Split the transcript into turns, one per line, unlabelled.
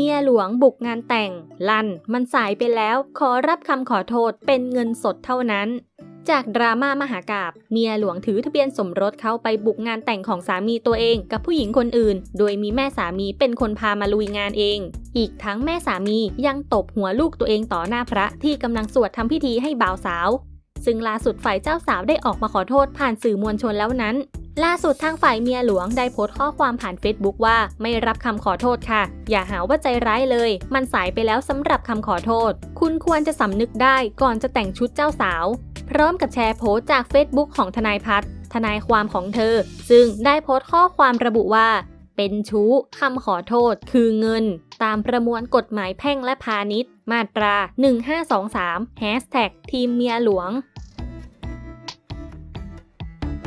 เมียหลวงบุกงานแต่ง ลั่น มันสายไปแล้ว ขอรับคำขอโทษเป็นเงินสดเท่านั้น จากดราม่ามหากาบเมียหลวงถือทะเบียนสมรสเข้าไปบุกงานแต่งของสามีตัวเอง กับผู้หญิงคนอื่น โดยมีแม่สามีเป็นคนพามาลุยงานเอง อีกทั้งแม่สามียังตบหัวลูกตัวเองต่อหน้าพระที่กำลังสวดทำพิธีให้บ่าวสาวซึ่งล่าสุดฝ่ายเจ้าสาวได้ออกมาขอโทษผ่านสื่อมวลชนแล้วนั้น ล่าสุดทางฝ่ายเมียหลวงได้โพสต์ข้อความผ่านเฟซบุ๊กว่าไม่รับคำขอโทษค่ะ อย่าหาว่าใจร้ายเลย มันสายไปแล้วสำหรับคำขอโทษ คุณควรจะสำนึกได้ก่อนจะแต่งชุดเจ้าสาว พร้อมกับแชร์โพสต์จากเฟซบุ๊กของทนายพัฒน์ทนายความของเธอ ซึ่งได้โพสต์ข้อความระบุว่า เป็นชู้คำขอโทษ คือเงิน ตามประมวลกฎหมายแพ่งและพาณิชย์ มาตรา 1523 Hashtag ทีมเมียหลวง